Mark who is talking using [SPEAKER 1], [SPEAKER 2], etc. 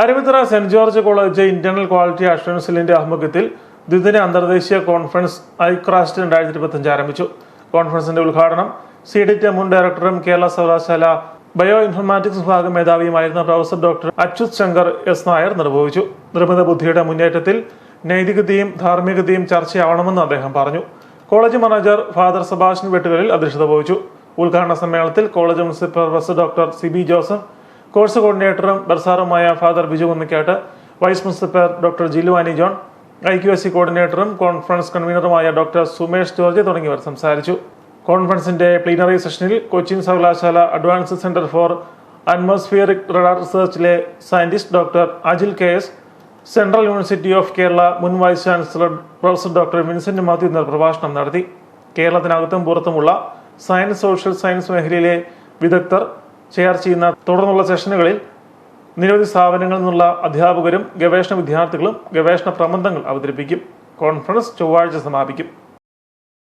[SPEAKER 1] Aruvithura saint George college internal quality assurance സെല്ലിന്റെ ആഭിമുഖ്യത്തിൽ ദ്വിദിന അന്തർദേശീയ കോൺഫറൻസ് ഐക്രാസ്റ്റ് രണ്ടായിരത്തി ഇരുപത്തിയഞ്ച് ആരംഭിച്ചു. കോൺഫറൻസിന്റെ ഉദ്ഘാടനം സി ഡിറ്റ് മുൻ ഡയറക്ടറും കേരള സർവകലാശാല ബയോ ഇൻഫർമാറ്റിക്സ് വിഭാഗം മേധാവിയുമായിരുന്ന professor doctor Achyuth Shankar S Nair നിർവഹിച്ചു. നിർമ്മിത ബുദ്ധിയുടെ മുന്നേറ്റത്തിൽ നൈതികതയും ധാർമ്മികതയും ചർച്ചയാവണമെന്ന് അദ്ദേഹം പറഞ്ഞു. കോളേജ് മാനേജർ ഫാദർ സബാഷൻ വെട്ടുകളിൽ അധ്യക്ഷത വഹിച്ചു. ഉദ്ഘാടന സമ്മേളനത്തിൽ college principal professor doctor C B Joseph course കോർഡിനേറ്ററും ബർസാറുമായ father Biju Kunnikkattu vice principal doctor Jiluvani John I Q S C കോർഡിനേറ്ററും conference കൺവീനറുമായ ഡോക്ടർ സുമേഷ് ജോർജ് തുടങ്ങിയവർ സംസാരിച്ചു. കോൺഫറൻസിന്റെ പ്ലീനറി സെഷനിൽ കൊച്ചിൻ സർവകലാശാല advanced centre for atmospheric radar റിസർച്ചിലെ scientist doctor Ajil K S central university of Kerala മുൻ vice chancellor professor doctor Vincent Mathew എന്നിവർ പ്രഭാഷണം നടത്തി. കേരളത്തിനകത്തും പുറത്തുമുള്ള സയൻസ് സോഷ്യൽ സയൻസ് മേഖലയിലെ വിദഗ്ധർ ഷെയർ ചെയ്യുന്ന തുടർന്നുള്ള സെഷനുകളിൽ നിരവധി സ്ഥാപനങ്ങളിൽ നിന്നുള്ള അധ്യാപകരും ഗവേഷണ വിദ്യാർത്ഥികളും ഗവേഷണ പ്രബന്ധങ്ങൾ അവതരിപ്പിക്കും. കോൺഫറൻസ് ചൊവ്വാഴ്ച സമാപിക്കും.